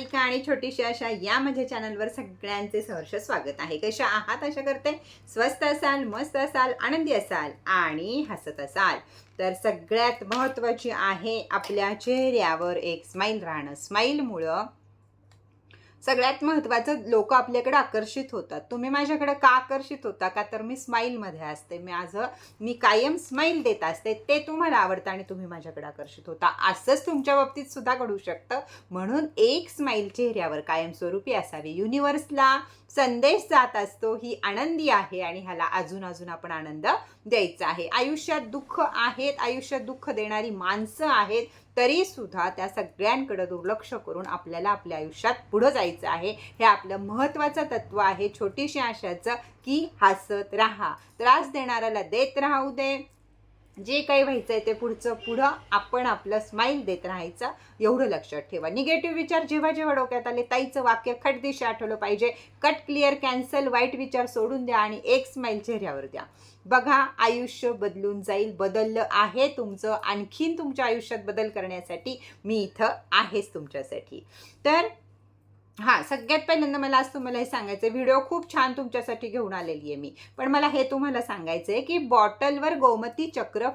मालिका आणि छोटीशी अशा या माझ्या चॅनलवर सगळ्यांचे सहर्ष स्वागत आहे. कशा आहात? अशा करते स्वस्त असाल मस्त असाल आनंदी असाल आणि हसत असाल. तर सगळ्यात महत्त्वाची आहे आपल्या चेहऱ्यावर एक स्माईल राहणं. स्माईलमुळं सगळ्यात महत्त्वाचं लोक आपल्याकडे आकर्षित होतात. तुम्ही माझ्याकडे का आकर्षित होता? का तर मी स्माईलमध्ये असते. माझं मी कायम स्माईल देत असते. ते तुम्हाला आवडतं आणि तुम्ही माझ्याकडे आकर्षित होता. असंच तुमच्या बाबतीत सुद्धा घडू शकतं. म्हणून एक स्माईल चेहऱ्यावर कायमस्वरूपी असावी. युनिवर्सला संदेश जात असतो ही आनंदी आहे आणि ह्याला अजून अजून आपण आनंद द्यायचा आहे. आयुष्यात दुःख आहेत. आयुष्यात दुःख देणारी माणसं आहेत. तरी सुद्धा त्या सगळ्यांकडे दुर्लक्ष करून आपल्याला आपल्या आयुष्यात पुढं जायचं आहे. हे आपलं महत्त्वाचं तत्व आहे. छोटीशी आशाचं की हसत राहा. त्रास देणाऱ्याला देत राहू दे. जे काही व्हायचं आहे ते पुढचं पुढं आपण आपलं स्माईल देत राहायचं. एवढं लक्षात ठेवा. निगेटिव्ह विचार जेव्हा जेव्हा डोक्यात आले ताईचं वाक्य खटदिशी आठवलं पाहिजे. कट क्लिअर कॅन्सल वाईट विचार सोडून द्या आणि एक स्माईल चेहऱ्यावर द्या. बघा आयुष्य बदलून जाईल बदललं आहे तुमचं आणखीन तुमच्या आयुष्यात बदल करण्यासाठी मी इथं आहेच तुमच्यासाठी. तर हां सगळ्यात पहिल्यांदा मला आज तुम्हाला हे सांगायचं आहे व्हिडिओ खूप छान तुमच्यासाठी घेऊन आलेली आहे मी. पण मला हे तुम्हाला सांगायचं आहे की बॉटलवर गोमती चक्र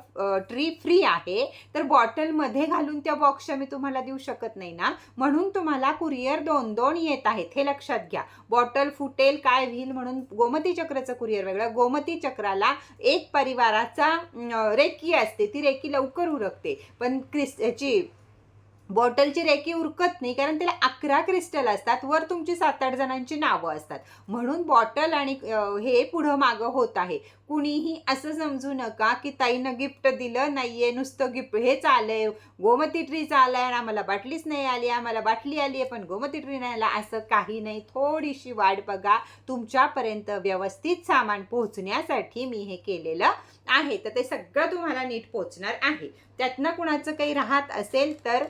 ट्री फ्री आहे तर बॉटलमध्ये घालून त्या बॉक्सच्या मी तुम्हाला देऊ शकत नाही ना? म्हणून तुम्हाला कुरिअर दोन दोन येत आहेत हे लक्षात घ्या. बॉटल फुटेल काय होईल म्हणून गोमती चक्राचं कुरिअर वेगळं. गोमती चक्राला एक परिवाराचा रेकी असते ती रेकी लवकर उरकते. पण क्रिस ह्याची बॉटलची रेकी उरकत नाही कारण त्याला अकरा क्रिस्टल असतात वर तुमची सात आठ जणांची नावं असतात. म्हणून बॉटल आणि हे पुढं मागं होत आहे. कुणीही असं समजू नका की ताईनं गिफ्ट दिलं नाहीये नुसतं गिफ्ट हेच आलंय गोमती ट्रीच आलाय आणि आम्हाला बाटलीच नाही आली आम्हाला बाटली आली आहे पण गोमती ट्री नाही आला असं काही नाही. थोडीशी वाट बघा तुमच्यापर्यंत व्यवस्थित सामान पोहोचण्यासाठी मी हे केलेलं आहे. तर ते सगळं तुम्हाला नीट पोहोचणार आहे. त्यातनं कुणाचं काही राहत असेल तर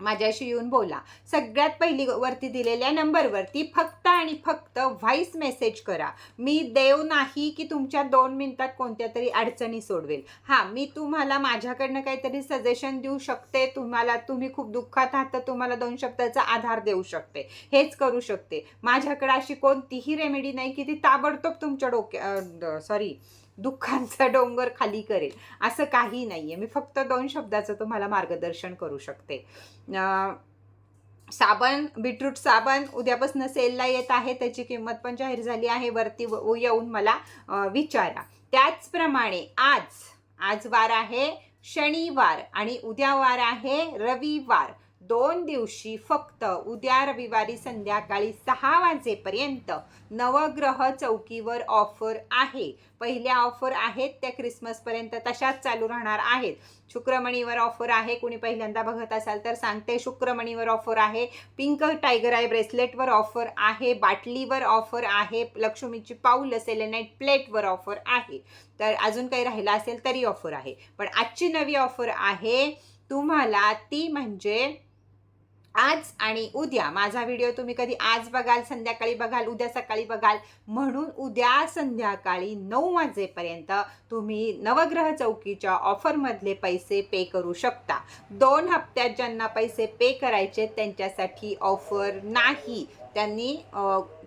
माझ्याशी येऊन बोला. सगळ्यात पहिली वरती दिलेल्या नंबरवरती फक्त आणि फक्त व्हॉइस मेसेज करा. मी देव नाही की तुमच्या दोन मिनिटात कोणत्या तरी अडचणी सोडवेल. हां मी तुम्हाला माझ्याकडनं काहीतरी सजेशन देऊ शकते. तुम्हाला तुम्ही खूप दुःखात आहात तर तुम्हाला दोन शब्दाचा आधार देऊ शकते. हेच करू शकते. माझ्याकडे अशी कोणतीही रेमेडी नाही की ती ताबडतोब तुमच्या डोक्या सॉरी दुःखांचा डोंगर खाली करेल. असं काही नाही आहे मी फक्त दोन शब्दाचं तुम्हाला मार्गदर्शन करू शकते. साबण बीटरूट साबण उद्यापासून सेलला येत आहे. त्याची किंमत पण जाहीर झाली आहे. वरती व- येऊन मला विचारा. त्याचप्रमाणे आज आज वार आहे शनिवार आणि उद्या वार आहे रविवार. दोन दिवशी फक्त उद्या रविवारी संध्याकाळी सहा वाजेपर्यंत नवग्रह चौकीवर ऑफर आहे. पहिल्या ऑफर आहेत त्या क्रिसमसपर्यंत तशाच चालू राहणार आहेत. शुक्रमणीवर ऑफर आहे कुणी पहिल्यांदा बघत असाल तर सांगते शुक्रमणीवर ऑफर आहे पिंक टायगर आय ब्रेसलेटवर ऑफर आहे बाटलीवर ऑफर आहे लक्ष्मीची पाऊल सेलेनाईट प्लेटवर ऑफर आहे. तर अजून काही राहिलं असेल तरी ऑफर आहे. पण आजची नवी ऑफर आहे तुम्हाला ती म्हणजे आज आणि उद्या. माझा व्हिडिओ तुम्ही कधी आज बघाल संध्याकाळी बघाल उद्या सकाळी बघाल. म्हणून उद्या संध्याकाळी नऊ वाजेपर्यंत तुम्ही नवग्रह चौकीच्या ऑफरमधले पैसे पे करू शकता. दोन हप्त्यात ज्यांना पैसे पे करायचे त्यांच्यासाठी ऑफर नाही. त्यांनी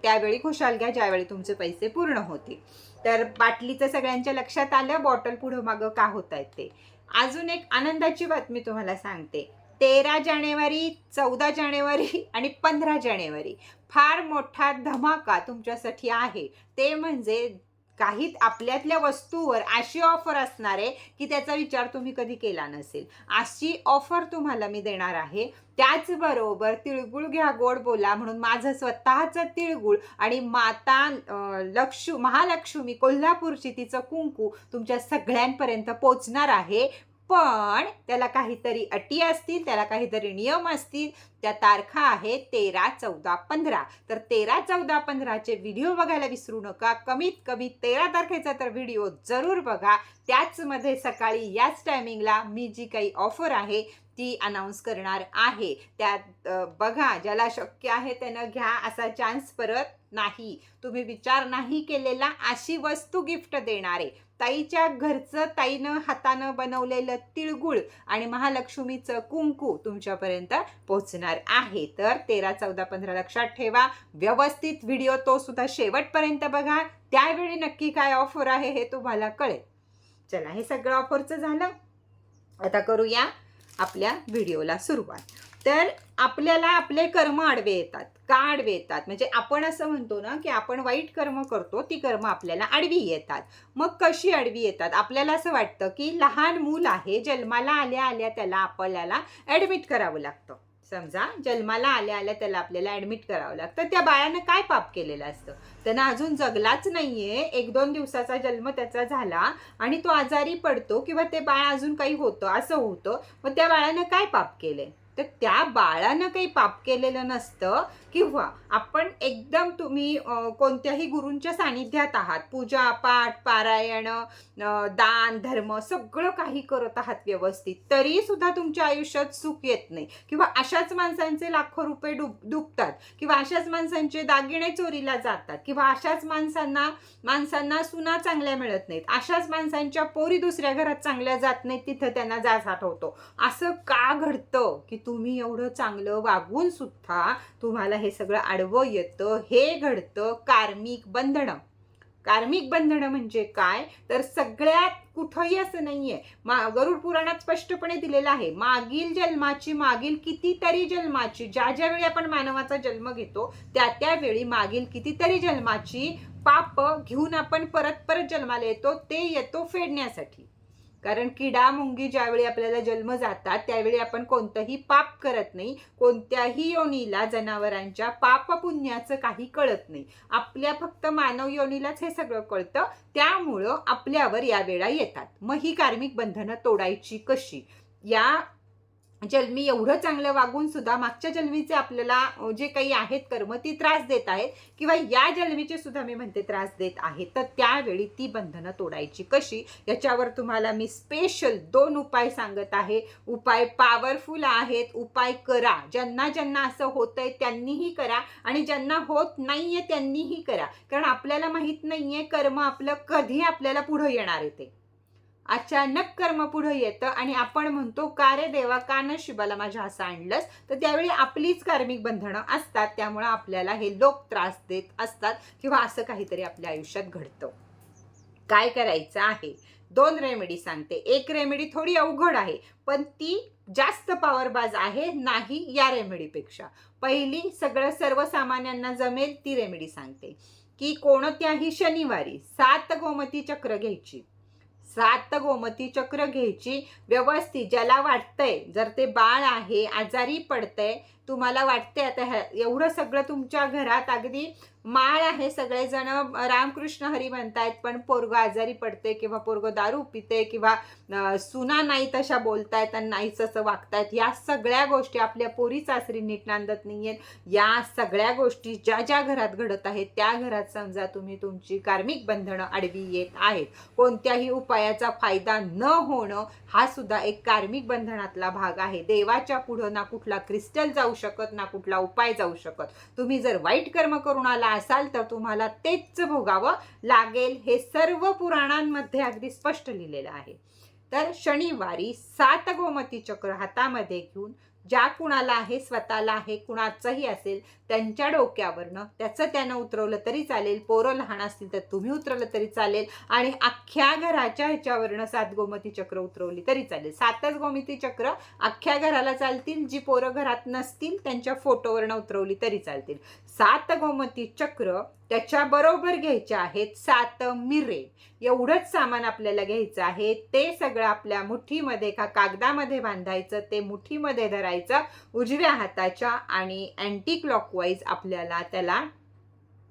त्यावेळी खुशाल घ्या ज्यावेळी तुमचे पैसे पूर्ण होतील. तर बाटलीचं सगळ्यांच्या लक्षात आलं बॉटल पुढं मागं का होत आहेत ते? अजून एक आनंदाची बातमी तुम्हाला सांगते. तेरा जानेवारी चौदा जानेवारी आणि पंधरा जानेवारी. फार मोठा धमाका तुमच्यासाठी आहे. ते म्हणजे काही आपल्यातल्या वस्तूवर अशी ऑफर असणार आहे की त्याचा विचार तुम्ही कधी केला नसेल. अशी ऑफर तुम्हाला मी देणार आहे. त्याचबरोबर तिळगुळ घ्या गोड बोला म्हणून माझं स्वतःचं तिळगुळ आणि माता लक्ष्मी लक्ष महालक्ष्मी कोल्हापूरची तिचं कुंकू तुमच्या सगळ्यांपर्यंत पोचणार आहे. पण त्याला काहीतरी अटी असतील त्याला काहीतरी नियम असतील. त्या तारखा आहेत तेरा चौदा पंधरा. तर तेरा चौदा पंधराचे व्हिडिओ बघायला विसरू नका. कमीत कमी तेरा तारखेचा तर व्हिडिओ जरूर बघा. त्याचमध्ये सकाळी याच टायमिंगला मी जी काही ऑफर आहे ती अनाऊन्स करणार आहे. त्यात बघा ज्याला शक्य आहे त्यानं घ्या असा चान्स परत नाही. तुम्ही विचार नाही केलेला अशी वस्तू गिफ्ट देणारे. ताईच्या घरचं ताईनं हातानं बनवलेलं तिळगुळ आणि महालक्ष्मीचं कुंकू तुमच्यापर्यंत पोहोचणार आहे. तर तेरा चौदा पंधरा लक्षात ठेवा. व्यवस्थित व्हिडिओ तो सुद्धा शेवटपर्यंत बघा. त्यावेळी नक्की काय ऑफर आहे हे तुम्हाला कळेल. चला हे सगळं ऑफरचं झालं. आता करूया आपल्या व्हिडिओला सुरुवात. तर आपल्याला आपले कर्म आडवे येतात. का आडवे येतात? म्हणजे आपण असं म्हणतो ना की आपण वाईट कर्म करतो ती कर्म आपल्याला आडवी येतात. मग कशी आडवी येतात? आपल्याला असं वाटतं की लहान मूल आहे जन्माला आल्या आल्या त्याला आपल्याला ॲडमिट करावं लागतं. समजा जन्माला आल्या आल्या त्याला आपल्याला ॲडमिट करावं लागतं. त्या बाळानं काय पाप केलेलं असतं? त्यानं अजून जगलाच नाहीये. एक दोन दिवसाचा जन्म त्याचा झाला आणि तो आजारी पडतो किंवा ते बाळ अजून काही होतं असं होतं. मग त्या बाळानं काय पाप केलंय? तर त्या बाळानं काही पाप केलेलं नसतं. किंवा आपण एकदम तुम्ही कोणत्याही गुरूंच्या सानिध्यात आहात पूजा पाठ पारायण दान धर्म सगळं काही करत आहात व्यवस्थित तरी सुद्धा तुमच्या आयुष्यात सुख येत नाही. किंवा अशाच माणसांचे लाखो रुपये डुब डुबतात किंवा अशाच माणसांचे दागिने चोरीला जातात. किंवा अशाच माणसांना माणसांना सुना चांगल्या मिळत नाहीत. अशाच माणसांच्या पोरी दुसऱ्या घरात चांगल्या जात नाहीत तिथं त्यांना जासाट होतो. असं का घडतं की तुम्ही एवढं चांगलं वागून सुद्धा तुम्हाला हे सगळं आडवं येतं हे घडतं कार्मिक बंधनं. कार्मिक बंधनं म्हणजे काय? तर सगळ्यात कुठंही असं नाहीये. मा गरुड पुराणात स्पष्टपणे दिलेलं आहे मागील जन्माची मागील कितीतरी जन्माची ज्या ज्या वेळी आपण मानवाचा जन्म घेतो त्या त्यावेळी मागील कितीतरी जन्माची पाप घेऊन आपण परत परत जन्माला येतो ते येतो फेडण्यासाठी. कारण किडा मुंगी ज्यावेळी आपल्याला जन्म जातात त्यावेळी आपण कोणतंही पाप करत नाही. कोणत्याही योनीला जनावरांच्या पाप पुण्याचं काही कळत नाही. आपल्या फक्त मानव योनीलाच हे सगळं कळतं. त्यामुळं आपल्यावर या वेळा येतात. मग ही कार्मिक बंधनं तोडायची कशी? या जन्मी एवढं चांगलं वागून सुद्धा मागच्या जन्मीचे आपल्याला जे काही आहेत कर्म ती त्रास देत आहेत किंवा या जन्मीचे सुद्धा मी म्हणते त्रास देत आहेत. तर त्यावेळी ती बंधनं तोडायची कशी? याच्यावर तुम्हाला मी स्पेशल दोन उपाय सांगत आहे. उपाय पॉवरफुल आहेत उपाय करा. ज्यांना ज्यांना असं होतंय त्यांनीही करा आणि ज्यांना होत नाहीये त्यांनीही करा. कारण आपल्याला माहीत नाहीये कर्म आपलं कधी आपल्याला पुढं येणार आहे ते. अचानक कर्म पुढं येतं आणि आपण म्हणतो का रे देवा का न शिबाला माझ्या असं आणलंस तर त्यावेळी आपलीच कार्मिक बंधनं असतात. त्यामुळं आपल्याला हे लोक त्रास देत असतात किंवा असं काहीतरी आपल्या आयुष्यात घडतं. काय करायचं आहे? दोन रेमेडी सांगते. एक रेमेडी थोडी अवघड आहे पण ती जास्त पॉवरबाज आहे नाही या रेमेडीपेक्षा पहिली सगळं सर्वसामान्यांना जमेल ती रेमेडी सांगते. की कोणत्याही शनिवारी सात गोमती चक्र घ्यायची. सात गोमती चक्र घ्यायची व्यवस्थित ज्याला वाटतंय. जर ते बाळ आहे आजारी पडतंय तुम्हाला वाटतंय आता ह्या- एवढं सगळं तुमच्या घरात अगदी माळ आहे सगळेजण रामकृष्ण हरी म्हणतायत पण पोरग आजारी पडते किंवा पोरग दारू पिते किंवा सुना नाही तशा बोलतायत आणि नाहीच असं वागतायत या सगळ्या गोष्टी आपल्या पोरी सासरी नीट नांदत आहेत या सगळ्या गोष्टी ज्या ज्या घरात घडत आहेत त्या घरात समजा तुम्ही तुमची कार्मिक बंधनं आडवी येत आहेत. कोणत्याही उपायाचा फायदा न होणं हा सुद्धा एक कार्मिक बंधनातला भाग आहे. देवाच्या पुढं ना कुठला क्रिस्टल जाऊ शकत ना कुठला उपाय जाऊ शकत. तुम्ही जर वाईट कर्म करून आला असाल तर तुम्हाला तेच भोगावं लागेल हे सर्व पुराणांमध्ये अगदी स्पष्ट लिहिलेलं आहे. तर शनिवारी सात गोमती चक्र हातामध्ये घेऊन ज्या कुणाला आहे स्वतःला आहे कुणाचंही असेल त्यांच्या डोक्यावरनं त्याचं त्यानं उतरवलं तरी चालेल पोरं लहान असतील तर तुम्ही उतरवलं तरी चालेल आणि अख्ख्या घराच्या ह्याच्यावरनं सात गोमती चक्र उतरवली तरी चालेल. सातच गोमती चक्र अख्ख्या घराला चालतील जी पोरं घरात नसतील त्यांच्या फोटोवरनं उतरवली तरी चालतील. सात गोमती चक्र त्याच्याबरोबर घ्यायचे आहेत सात मिरे. एवढंच सामान आपल्याला घ्यायचं आहे. ते सगळं आपल्या मुठीमध्ये का कागदामध्ये बांधायचं ते मुठीमध्ये धरायचं उजव्या हाताच्या आणि अँटी क्लॉकवाईज आपल्याला त्याला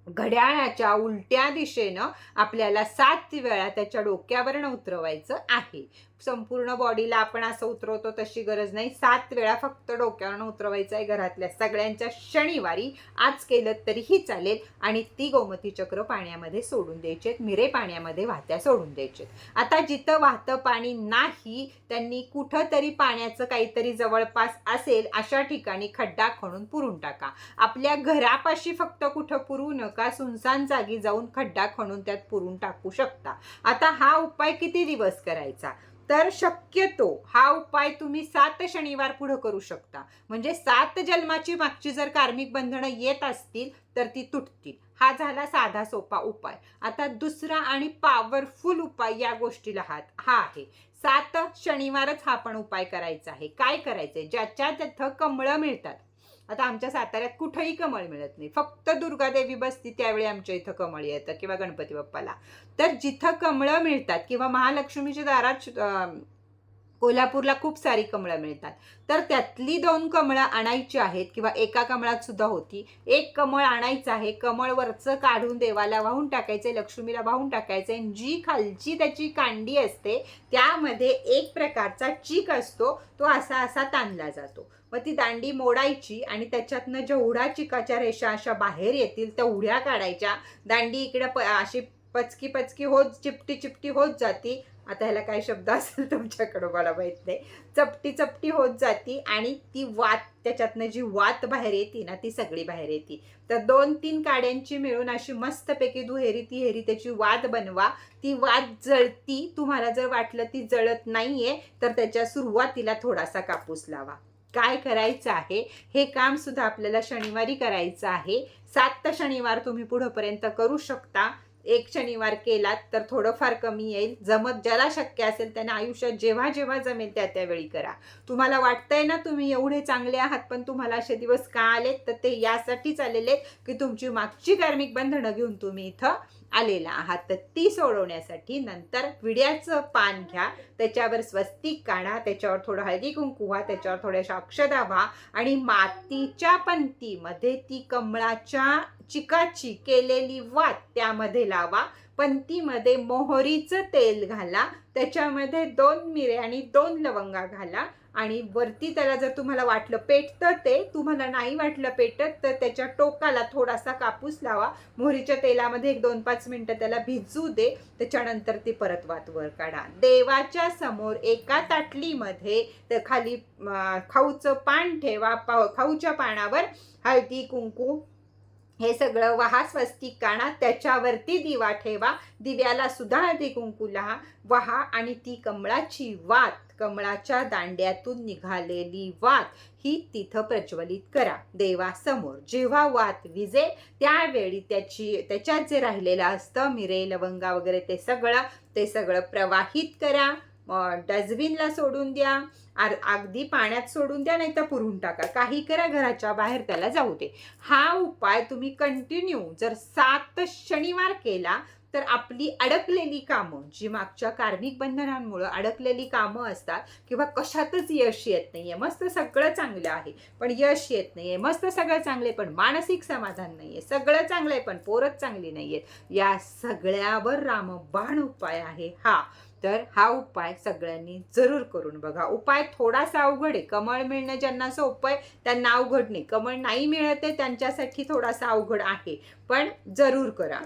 घड्याळाच्या उलट्या दिशेनं आपल्याला सात वेळा त्याच्या डोक्यावरनं उतरवायचं आहे. संपूर्ण बॉडीला आपण असं उतरवतो तशी गरज नाही. सात वेळा फक्त डोक्यावरनं उतरवायचं आहे घरातल्या सगळ्यांच्या शनिवारी. आज केलं तरीही चालेल. आणि ती गोमती चक्र पाण्यामध्ये सोडून द्यायचे मिरे पाण्यामध्ये वाहत्या सोडून द्यायचे आता जिथं वाहतं पाणी नाही त्यांनी कुठंतरी पाण्याचं काहीतरी जवळपास असेल अशा ठिकाणी खड्डा खणून पुरून टाका. आपल्या घरापाशी फक्त कुठं पुरू नका सुनसान जागी जाऊन खड्डा खणून त्यात पुरून टाकू शकता. आता हा उपाय किती दिवस करायचा? तर शक्यतो हा उपाय तुम्ही सात शनिवार पुढे करू शकता. म्हणजे सात जन्माची मागची जर कार्मिक बंधनं येत असतील तर ती तुटतील. हा झाला साधा सोपा उपाय. आता दुसरा आणि पॉवरफुल उपाय या गोष्टीला हात हा आहे. सात शनिवारच हा पण उपाय करायचा आहे. काय करायचंय? ज्याच्या तिथं कमळं मिळतात. आता आमच्या साताऱ्यात कुठंही कमळ मिळत नाही. फक्त दुर्गादेवी बसती त्यावेळी आमच्या इथं कमळ येतं किंवा गणपती बाप्पाला. तर जिथं कमळं मिळतात किंवा महालक्ष्मीच्या दारात कोल्हापूरला खूप सारी कमळं मिळतात. तर त्यातली दोन कमळं आणायची आहेत किंवा एका कमळात सुद्धा होती. एक कमळ आणायचं आहे कमळ वरचं काढून देवाला वाहून टाकायचे लक्ष्मीला वाहून टाकायचे आणि जी खालची त्याची कांडी असते त्यामध्ये एक प्रकारचा चीक असतो तो असा असा ताणला जातो. मग ती दांडी मोडायची आणि त्याच्यातनं जेवढ्या चिकाच्या रेषा अशा बाहेर येतील तेवढ्या काढायच्या. दांडी इकडे प अशी पचकी पचकी होत चिपटी चिपटी होत जाती. आता ह्याला काय शब्द असेल तुमच्याकडं मला माहीत नाही. चपटी चपटी होत जाती आणि ती वात त्याच्यातनं जी वात बाहेर येते ना ती सगळी बाहेर येते. तर दोन तीन काड्यांची मिळून अशी मस्तपैकी दुहेरी तिहेरी त्याची वाद बनवा. ती वाद जळती तुम्हाला जर वाटलं ती जळत नाहीये तर त्याच्या सुरुवातीला थोडासा कापूस लावा. काय करायचं आहे हे काम सुद्धा आपल्याला शनिवारी करायचं आहे. सात शनिवार तुम्ही पुढंपर्यंत करू शकता. एक शनिवार केलात तर थोडंफार कमी येईल. जमत ज्याला शक्य असेल त्याने आयुष्यात जेव्हा जेव्हा जमेल त्या त्यावेळी करा. तुम्हाला वाटतंय ना तुम्ही एवढे चांगले आहात पण तुम्हाला असे दिवस का आलेत? तर ते यासाठीच आलेले आहेत की तुमची मागची कार्मिक बंधनं घेऊन तुम्ही इथं आलेला आहात. तर ती सोडवण्यासाठी नंतर विड्याचं पान घ्या. त्याच्यावर स्वस्तिक काढा. त्याच्यावर थोडं हळदी कुंकू व्हा. त्याच्यावर थोड्याशा अक्षदा व्हा. आणि मातीच्या पंतीमध्ये ती कमळाच्या चिकाची केलेली वात त्यामध्ये लावा. पंतीमध्ये मोहरीचं तेल घाला. त्याच्यामध्ये दोन मिरे आणि दोन लवंगा घाला. आणि वरती त्याला जर तुम्हाला वाटलं पेटतं ते तुम्हाला नाही वाटलं पेटत तर त्याच्या टोकाला थोडासा कापूस लावा. मोहरीच्या तेलामध्ये एक दोन पाच मिनटं त्याला भिजू दे. त्याच्यानंतर ती परत वातवर काढा. देवाच्या समोर एका ताटलीमध्ये तर खाली खाऊचं पान ठेवा. पा खाऊच्या पानावर हळदी कुंकू हे सगळं वहा स्वस्तिक काढा त्याच्यावरती दिवा ठेवा. दिव्याला सुद्धा हळदी कुंकू लहा. वहा आणि ती कमळाची वात कमळाच्या दांड्यातून निघालेली वात ही तिथं प्रज्वलित करा. देवासमोर जेव्हा वात विजे त्यावेळी त्याची त्याच्यात जे राहिलेलं असतं मिरे लवंगा वगैरे ते सगळं ते सगळं प्रवाहित करा. डस्टबिनला सोडून द्या आर अगदी पाण्यात सोडून द्या नाही तर पुरून टाका. काही करा घराच्या बाहेर त्याला जाऊ दे. हा उपाय तुम्ही कंटिन्यू जर सात शनिवार केला तर आपली अडकलेली कामं जी मागच्या कार्मिक बंधनांमुळं अडकलेली कामं असतात किंवा कशातच यश येत नाहीये. मस्त सगळं चांगलं आहे पण यश येत नाहीये. मस्त सगळं चांगलं आहे पण मानसिक समाधान नाहीये. सगळं चांगलं आहे पण पोरच चांगली नाहीयेत. या सगळ्यावर रामबाण उपाय आहे. हा. तर हा उपाय सगळ्यांनी जरूर करून बघा. उपाय थोडासा अवघड आहे. कमळ मिळणं ज्यांना सोपं आहे त्यांना अवघड नाही. कमळ नाही मिळत आहे त्यांच्यासाठी थोडासा अवघड आहे. पण जरूर करा.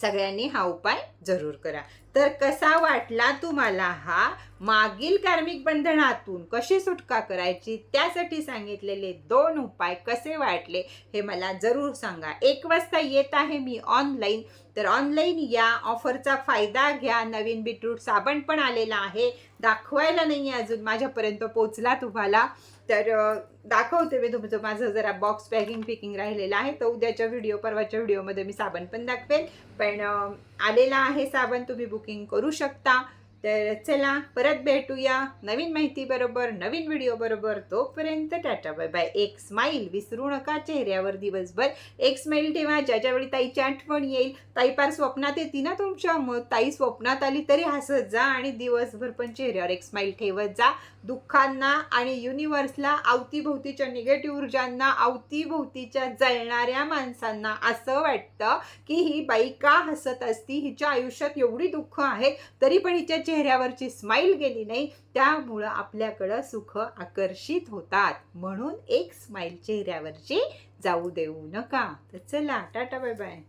सगळ्यांनी हा उपाय जरूर करा. तर कसा वाटला तुम्हाला हा मागील कार्मिक बंधनातून? कशी सुटका करायची? त्यासाठी सांगितलेले दोन उपाय कसे वाटले हे मला जरूर सांगा. एक वाजता येत आहे मी ऑनलाईन. तर ऑनलाईन या ऑफरचा फायदा घ्या. नवीन बीटरूट साबण पण आलेला आहे. दाखवायला नाही आहे अजून. माझ्यापर्यंत पोचला तुम्हाला. तर दाखवते मी तुमचं माझं जरा बॉक्स पॅकिंग पिकिंग राहिलेलं आहे. तर उद्याच्या व्हिडिओ परवाच्या व्हिडिओमध्ये मी साबण पण दाखवेल पण आलेला आहे साबण तुम्ही बुकिंग करू शकता. तर चला परत भेटूया नवीन माहिती बरोबर नवीन व्हिडिओ बरोबर तोपर्यंत टाटा बाय बाय. एक स्माईल विसरू नका चेहऱ्यावर दिवसभर एक स्माईल ठेवा ज्याच्यावेळी ताईची आठवण येईल. ताई पार स्वप्नात येते ना तुमच्या? मग ताई स्वप्नात आली तरी हसत जा आणि दिवसभर पण चेहऱ्यावर एक स्माईल ठेवत जा. दुःखांना आणि युनिवर्सला अवतीभोवतीच्या निगेटिव्ह ऊर्जांना अवतीभोवतीच्या जळणाऱ्या माणसांना असं वाटतं की ही बाई का हसत असती? हिच्या आयुष्यात एवढी दुःख आहेत तरी पण हिच्या चेहऱ्यावरची स्माईल गेली नाही त्यामुळं आपल्याकडं सुख आकर्षित होतात. म्हणून एक स्माईल चेहऱ्यावरची जाऊ देऊ नका. तर चला टाटा बाय बाय.